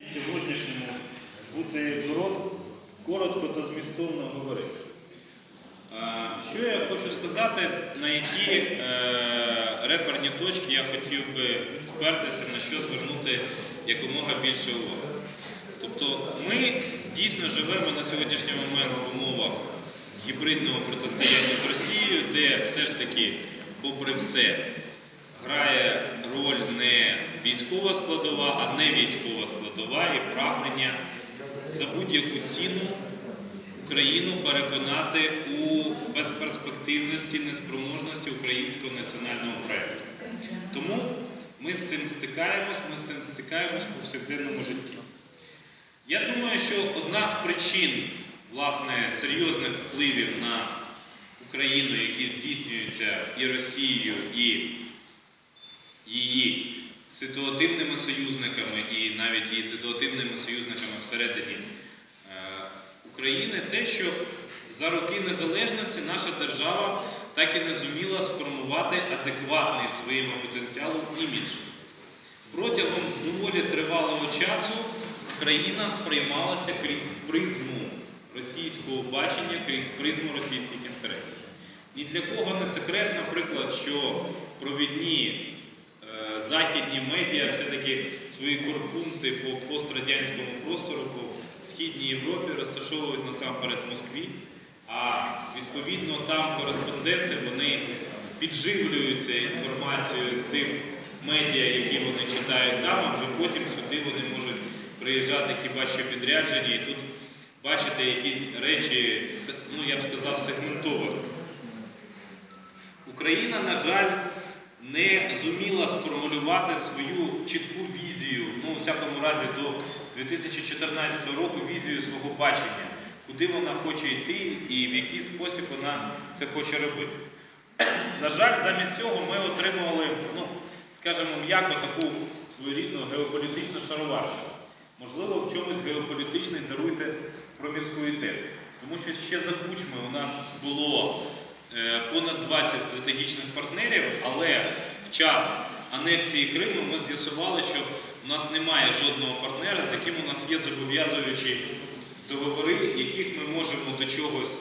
Сьогоднішньому бути коротко та змістовно говорити. Що я хочу сказати, на які е, реперні точки я хотів би спертися, на що звернути якомога більше уваги. Тобто ми дійсно живемо на сьогоднішній момент в умовах гібридного протистояння з Росією, де все ж таки, попри все, грає роль не військова складова, а не військова складова і прагнення за будь-яку ціну Україну переконати у безперспективності, неспроможності українського національного проєкту. Тому ми з цим стикаємось, ми з цим стикаємось в повсякденному житті. Я думаю, що одна з причин власне серйозних впливів на Україну, які здійснюються і Росією, і її ситуативними союзниками, і навіть її ситуативними союзниками всередині е, України, те, що за роки незалежності наша держава так і не зуміла сформувати адекватний своєму потенціалу імідж. Протягом доволі тривалого часу країна сприймалася крізь призму російського бачення, крізь призму російських інтересів. Ні для кого не секрет, наприклад, що провідні західні медіа все-таки свої корпункти по пострадянському простору, по Східній Європі розташовують насамперед в Москві, а відповідно там кореспонденти вони підживлюються інформацією з тих медіа, які вони читають там, а вже потім сюди вони можуть приїжджати хіба що підряджені і тут бачити якісь речі, ну я б сказав, сегментовані. Україна, на жаль, не зуміла сформулювати свою чітку візію, ну, у всякому разі, до 2014 року візію свого бачення, куди вона хоче йти і в який спосіб вона це хоче робити. На жаль, замість цього ми отримували, ну, скажімо, м'яко таку своєрідну геополітичну шароварщину. Можливо, в чомусь геополітичний даруйте проміскуїтет. Тому що ще за кучми у нас було е, понад 20 стратегічних партнерів, але в час анексії Криму ми з'ясували, що у нас немає жодного партнера, з яким у нас є зобов'язуючі договори, яких ми можемо до чогось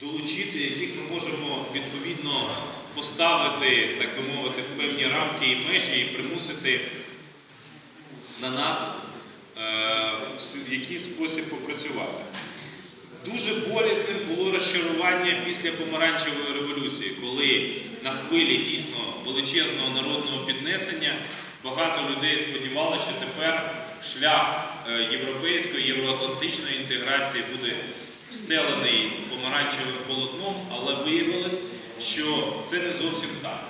долучити, яких ми можемо відповідно поставити, так би мовити, в певні рамки і межі і примусити на нас е, в якийсь спосіб попрацювати. Дуже болісним було розчарування після помаранчевої революції, коли на хвилі дійсно величезного народного піднесення багато людей сподівалися, що тепер шлях е, європейської, євроатлантичної інтеграції буде встелений помаранчевим полотном, але виявилось, що це не зовсім так.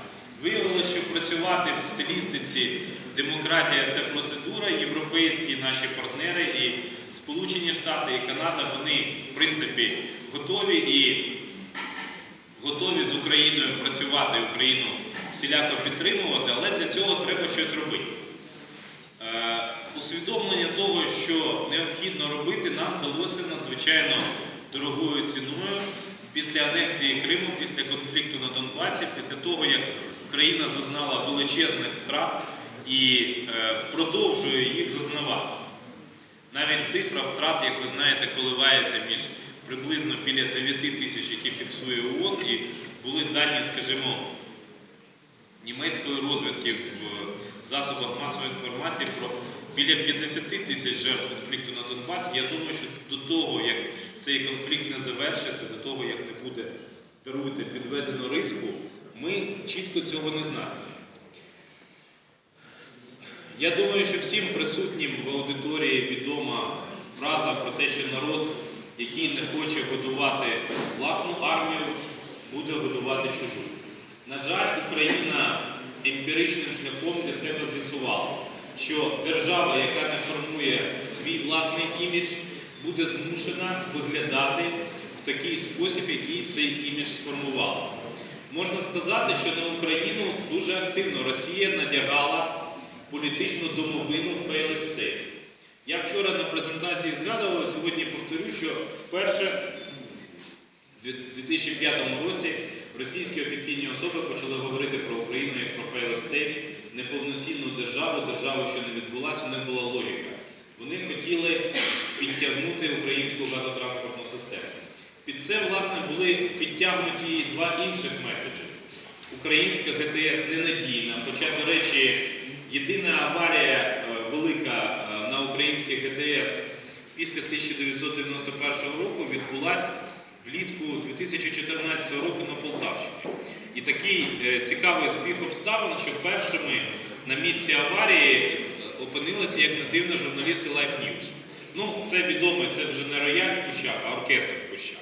Виявилося, що працювати в стилістиці демократія це процедура, європейські наші партнери і Сполучені Штати і Канада, вони, в принципі, готові і готові з Україною працювати, Україну всіляко підтримувати, але для цього треба щось робити. Е, усвідомлення того, що необхідно робити, нам вдалося надзвичайно дорогою ціною після анексії Криму, після конфлікту на Донбасі, після того, як Україна зазнала величезних втрат і е, продовжує їх зазнавати. Навіть цифра втрат, як ви знаєте, коливається між приблизно біля 9 тисяч, які фіксує ООН, і були дані, скажімо, німецької розвідки в засобах масової інформації про біля 50 тисяч жертв конфлікту на Донбасі. Я думаю, що до того, як цей конфлікт не завершиться, до того, як не буде даруйте підведено риску, ми чітко цього не знаємо. Я думаю, що всім присутнім в аудиторії відома фраза про те, що народ, який не хоче годувати власну армію, буде годувати чужу. На жаль, Україна емпіричним шляхом для себе з'ясувала, що держава, яка не формує свій власний імідж, буде змушена виглядати в такий спосіб, який цей імідж сформувала. Можна сказати, що на Україну дуже активно Росія надягала політичну домовину failed state. Я вчора на презентації згадував, сьогодні повторю, що вперше в 2005 році російські офіційні особи почали говорити про Україну як про failed state, неповноцінну державу, державу, що не відбулася, них була логіка. Вони хотіли підтягнути українську газотранспортну систему. Під це, власне, були підтягнуті два інших меседжі. Українська ГТС ненадійна, хоча, до речі, єдина аварія е, велика на українській ГТС після 1991 року відбулася влітку 2014 року на Полтавщині. І такий е, цікавий збіг обставин, що першими на місці аварії опинилися як не дивно журналісти Life News. Ну, це відомо, це вже не рояль в кущах, а оркестр в кущах.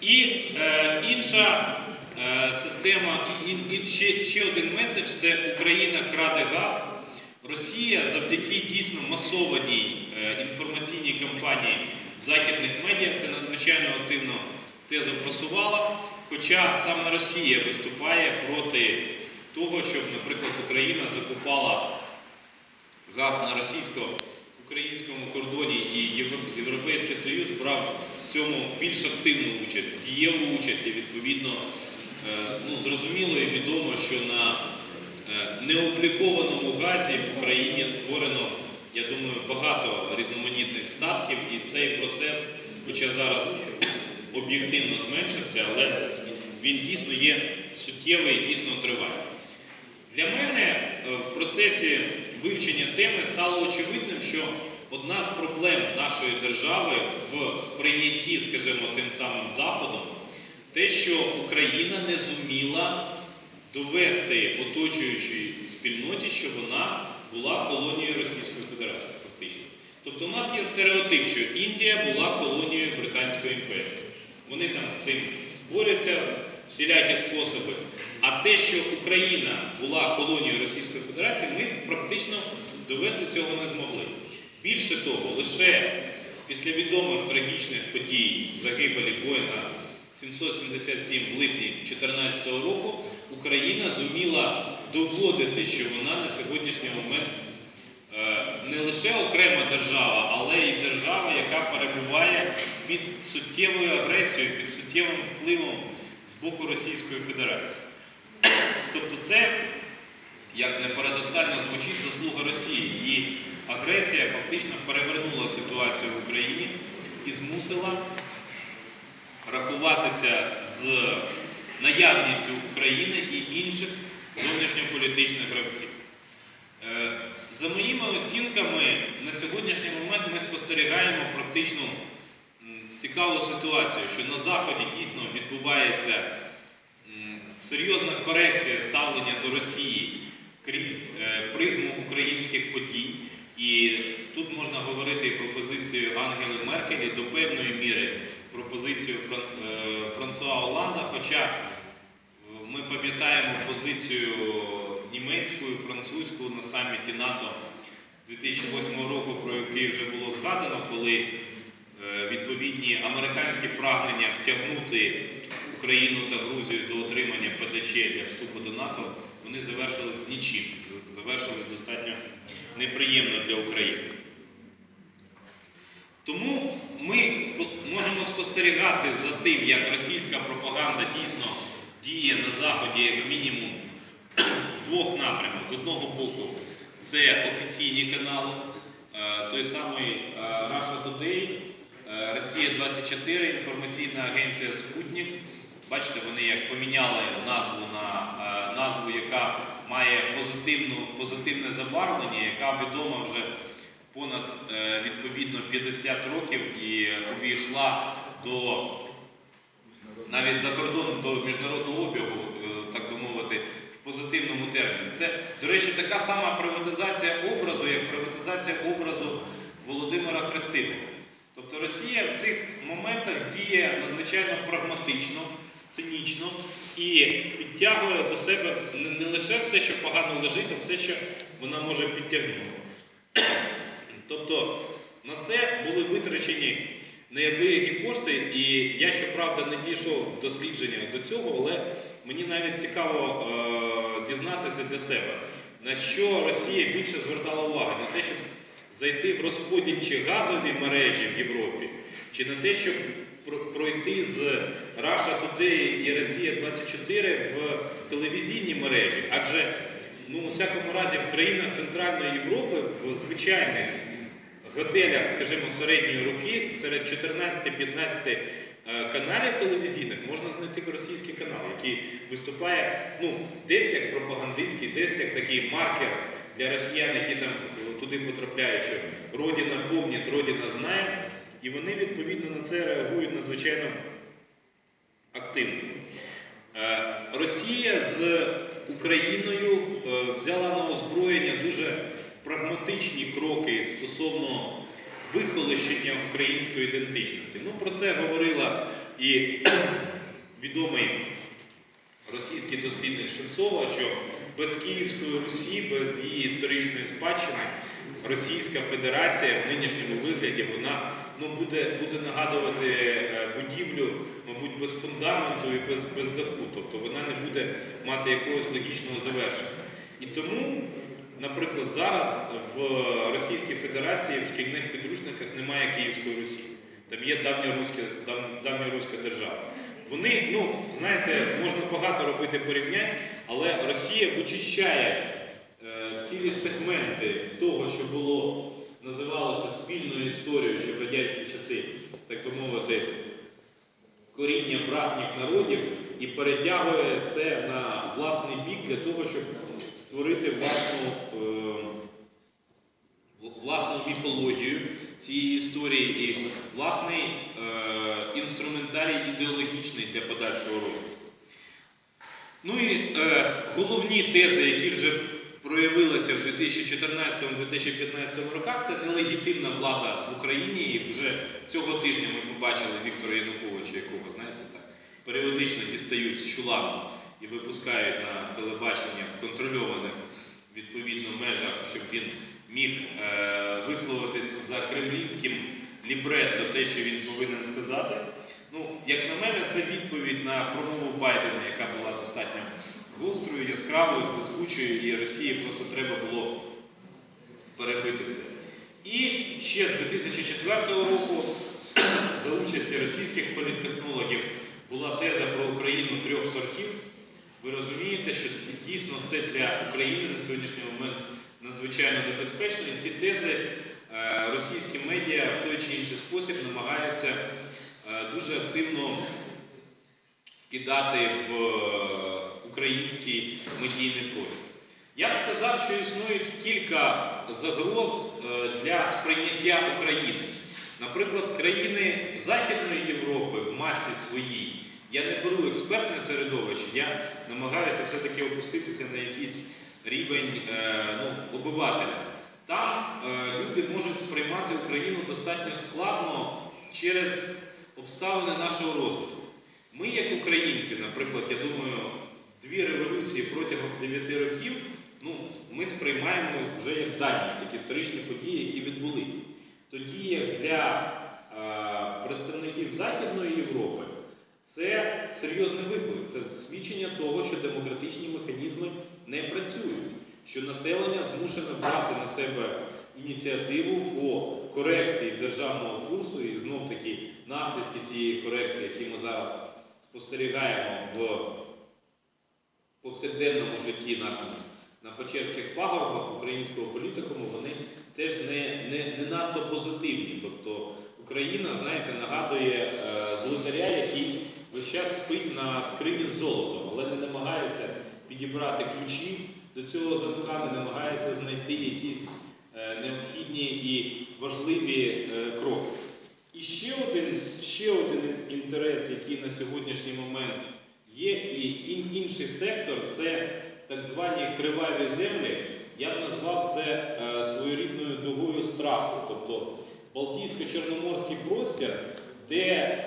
І е, інша е, система, і, і ще, ще один меседж це Україна краде газ. Росія завдяки дійсно масованій е, інформаційній кампанії в західних медіа це надзвичайно активно тезу просувала. Хоча саме Росія виступає проти того, щоб, наприклад, Україна закупала газ на російсько-українському кордоні і Європейський Союз брав в цьому більш активну участь, дієву участь і відповідно е, ну, зрозуміло і відомо, що на необлікованому газі в Україні створено, я думаю, багато різноманітних статків, і цей процес, хоча зараз об'єктивно зменшився, але він дійсно є суттєвий і дійсно триває. Для мене е, в процесі вивчення теми стало очевидним, що одна з проблем нашої держави в сприйнятті, скажімо, тим самим Заходом, те, що Україна не зуміла довести оточуючій спільноті, що вона була колонією Російської Федерації, фактично. Тобто у нас є стереотип, що Індія була колонією Британської імперії. Вони там з цим борються, всілякі способи. А те, що Україна була колонією Російської Федерації, ми практично довести цього не змогли. Більше того, лише після відомих трагічних подій загибелі Боїнга 777 в липні 2014 року Україна зуміла доводити, що вона на сьогоднішній момент е, не лише окрема держава, але й держава, яка перебуває під суттєвою агресією, під суттєвим впливом з боку Російської Федерації. Тобто це, як не парадоксально звучить, заслуга Росії. Її агресія фактично перевернула ситуацію в Україні і змусила рахуватися з наявністю України і інших зовнішньополітичних гравців. Е, За моїми оцінками, на сьогоднішній момент ми спостерігаємо практично цікаву ситуацію, що на Заході дійсно відбувається серйозна корекція ставлення до Росії крізь е, призму українських подій. І тут можна говорити і про позицію Ангели Меркель, і до певної міри про позицію Фран- е, Франсуа Оланда, хоча е, ми пам'ятаємо позицію німецьку і французьку на саміті НАТО 2008 року, про який вже було згадано, коли е, відповідні американські прагнення втягнути Україну та Грузію до отримання ПДЧ для вступу до НАТО, вони завершились нічим, завершились достатньо неприємно для України. Тому можемо спостерігати за тим, як російська пропаганда дійсно діє на Заході як мінімум в двох напрямах. З одного боку, це офіційні канали, е, той самий е, Russia Today, е, Росія 24, інформаційна агенція Спутник. Бачите, вони як поміняли назву на е, назву, яка має позитивну, позитивне забарвлення, яка відома вже понад е, відповідно 50 років і увійшла до навіть за кордоном до міжнародного обігу, е, так би мовити, в позитивному терміні. Це, до речі, така сама приватизація образу, як приватизація образу Володимира Хрестителя. Тобто Росія в цих моментах діє надзвичайно прагматично, цинічно і підтягує до себе не, не лише все, що погано лежить, а все, що вона може підтягнути. Тобто на це були витрачені неабиякі кошти, і я, щоправда, не дійшов дослідження до цього, але мені навіть цікаво е, дізнатися для себе, на що Росія більше звертала увагу, на те, щоб зайти в розподільчі газові мережі в Європі, чи на те, щоб пройти з Russia Today і Росія 24 в телевізійні мережі. Адже ну, у всякому разі в країнах Центральної Європи в звичайних готелях, скажімо, середньої руки, серед 14-15 е, каналів телевізійних можна знайти російський канал, який виступає ну, десь як пропагандистський, десь як такий маркер для росіян, які там туди потрапляють, що Родина помнить, Родина знає, і вони відповідно на це реагують надзвичайно активно. Е, Росія з Україною е, взяла на озброєння дуже прагматичні кроки стосовно вихолощення української ідентичності. Ну, про це говорила і відомий російський дослідник Шевцова, що без Київської Русі, без її історичної спадщини, Російська Федерація в нинішньому вигляді вона ну, буде, буде нагадувати е, будівлю, мабуть, без фундаменту і без, без даху. Тобто вона не буде мати якогось логічного завершення. І тому, наприклад, зараз в Російській Федерації в шкільних підручниках немає Київської Русі. Там є давньоруська, дав- давньоруська держава. Вони, ну, знаєте, можна багато робити порівнянь, але Росія вичищає е, цілі сегменти того, що було називалося спільною історією, ще в радянські часи, так би мовити, коріння братніх народів і перетягує це на власний бік для того, щоб створити власну, е, власну міфологію цієї історії і власний е, інструментарій ідеологічний для подальшого розвитку. Ну і е, головні тези, які вже проявилися в 2014-2015 роках, це нелегітимна влада в Україні. І вже цього тижня ми побачили Віктора Януковича, якого, знаєте, так, періодично дістають з чулану і випускають на телебачення в контрольованих відповідно межах, щоб він міг е, висловитись за кремлівським лібретто те, що він повинен сказати. Ну, як на мене, це відповідь на промову Байдена, яка була достатньо гострою, яскравою, блискучою, і Росії просто треба було перебити це. І ще з 2004 року, за участі російських політтехнологів, була теза про Україну трьох сортів. Ви розумієте, що дійсно це для України на сьогоднішній момент надзвичайно небезпечно. І ці тези е, російські медіа в той чи інший спосіб намагаються е, дуже активно вкидати в е, український медійний простір. Я б сказав, що існують кілька загроз для сприйняття України. Наприклад, країни Західної Європи в масі своїй. Я не беру експертне середовище, я намагаюся все-таки опуститися на якийсь рівень е, ну, обивателя. Там е, люди можуть сприймати Україну достатньо складно через обставини нашого розвитку. Ми, як українці, наприклад, я думаю, дві революції протягом 9 років, ну, ми сприймаємо вже як даність, як історичні події, які відбулися. Тоді як для е, представників Західної Європи це серйозний виклик, це свідчення того, що демократичні механізми не працюють, що населення змушене брати на себе ініціативу по корекції державного курсу, і знов таки наслідки цієї корекції, які ми зараз спостерігаємо в повсякденному житті нашому на Печерських пагорбах українського політикуму, вони теж не, не, не надто позитивні. Тобто Україна, знаєте, нагадує е, злитаря, який весь час спить на скрині з золотом, але не намагається підібрати ключі до цього замка, не намагається знайти якісь е, необхідні і важливі е, кроки. І ще один, ще один інтерес, який на сьогоднішній момент є, і інший сектор це так звані криваві землі. Я б назвав це е, своєрідною дугою страху, тобто Балтійсько-Чорноморський простір, де е,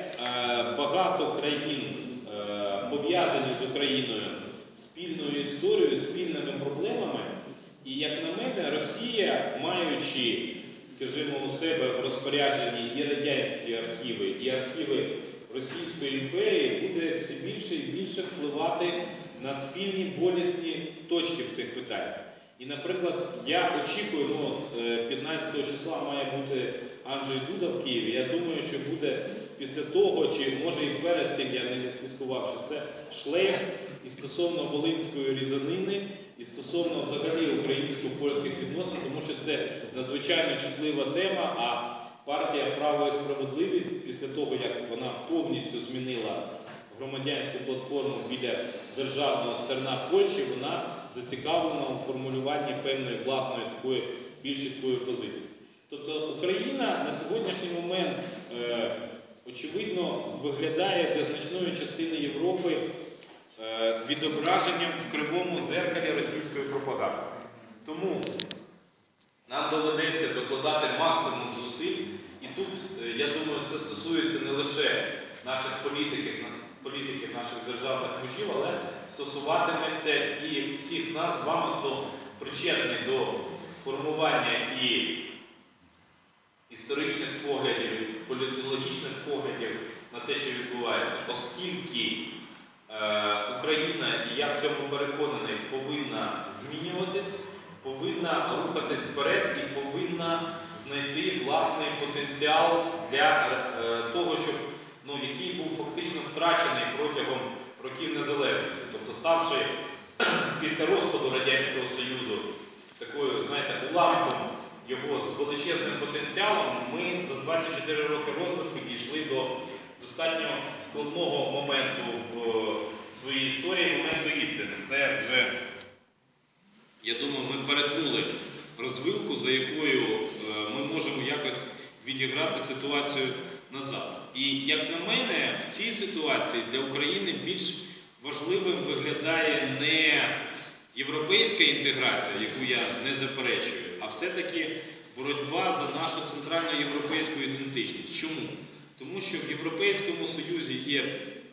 багато країн е, пов'язані з Україною спільною історією, спільними проблемами. І як на мене, Росія, маючи, скажімо, у себе в розпорядженні і радянські архіви, і архіви Російської імперії, буде все більше і більше впливати на спільні болісні точки в цих питаннях. І, наприклад, я очікую, ну от е, 15 числа має бути Анджей Дуда в Києві. Я думаю, що буде після того, чи може і перед тим, я не відслідкував, що це шлейф і стосовно волинської різанини, і стосовно взагалі українсько-польських відносин, тому що це надзвичайно чутлива тема. А партія Право і справедливість після того, як вона повністю змінила громадянську платформу біля державного стерна Польщі, вона зацікавлена у формулюванні певної власної такої більш чіткої позиції. Тобто Україна на сьогоднішній момент, е, очевидно, виглядає для значної частини Європи е, відображенням в кривому зеркалі російської пропаганди. Тому нам доведеться докладати максимум зусиль, і тут, е, я думаю, це стосується не лише наших політиків, політиків наших державних мужів, але стосуватиметься і всіх нас з вами, хто причетний до формування і історичних поглядів, і політологічних поглядів на те, що відбувається, оскільки е, Україна, і я в цьому переконаний, повинна змінюватись, повинна рухатись вперед і повинна знайти власний потенціал для е, того, щоб ну, який був фактично втрачений протягом років незалежності, тобто ставши після розпаду Радянського Союзу такою, знаєте, уламком його з величезним потенціалом, ми за 24 роки розвитку дійшли до достатньо складного моменту в своїй історії, моменту істини. Це вже, я думаю, ми перетнули розвилку, за якою е, ми можемо якось відіграти ситуацію назад. І як на мене, в цій ситуації для України більш важливим виглядає не європейська інтеграція, яку я не заперечую, а все-таки боротьба за нашу центральну європейську ідентичність. Чому? Тому що в Європейському Союзі є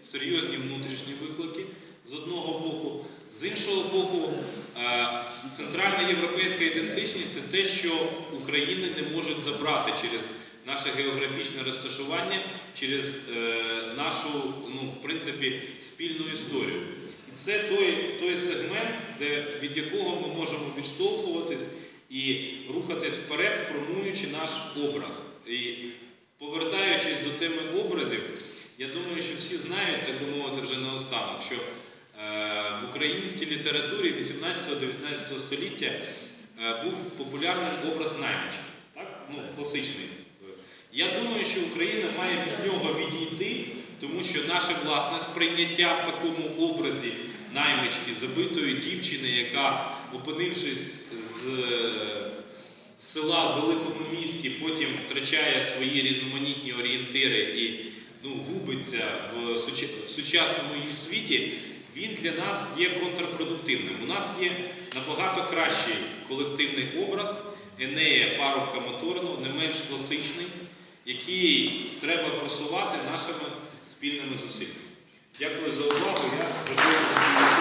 серйозні внутрішні виклики з одного боку, з іншого боку, е, центральна європейська ідентичність це те, що України не можуть забрати через наше географічне розташування, через е, нашу, ну, в принципі, спільну історію. І це той, той сегмент, де, від якого ми можемо відштовхуватись і рухатись вперед, формуючи наш образ. І повертаючись до теми образів, я думаю, що всі знають, так би мовити, вже наостанок, що е, в українській літературі 18-19 століття е, був популярним образ наймички, так? Ну, класичний. Я думаю, що Україна має від нього відійти, тому що наше власне сприйняття в такому образі наймички, забитої дівчини, яка, опинившись з села в великому місті, потім втрачає свої різноманітні орієнтири і ну, губиться в, суча- в сучасному її світі, він для нас є контрпродуктивним. У нас є набагато кращий колективний образ Енея парубка моторного, не менш класичний, які треба просувати нашими спільними зусиллями. Дякую за увагу. Я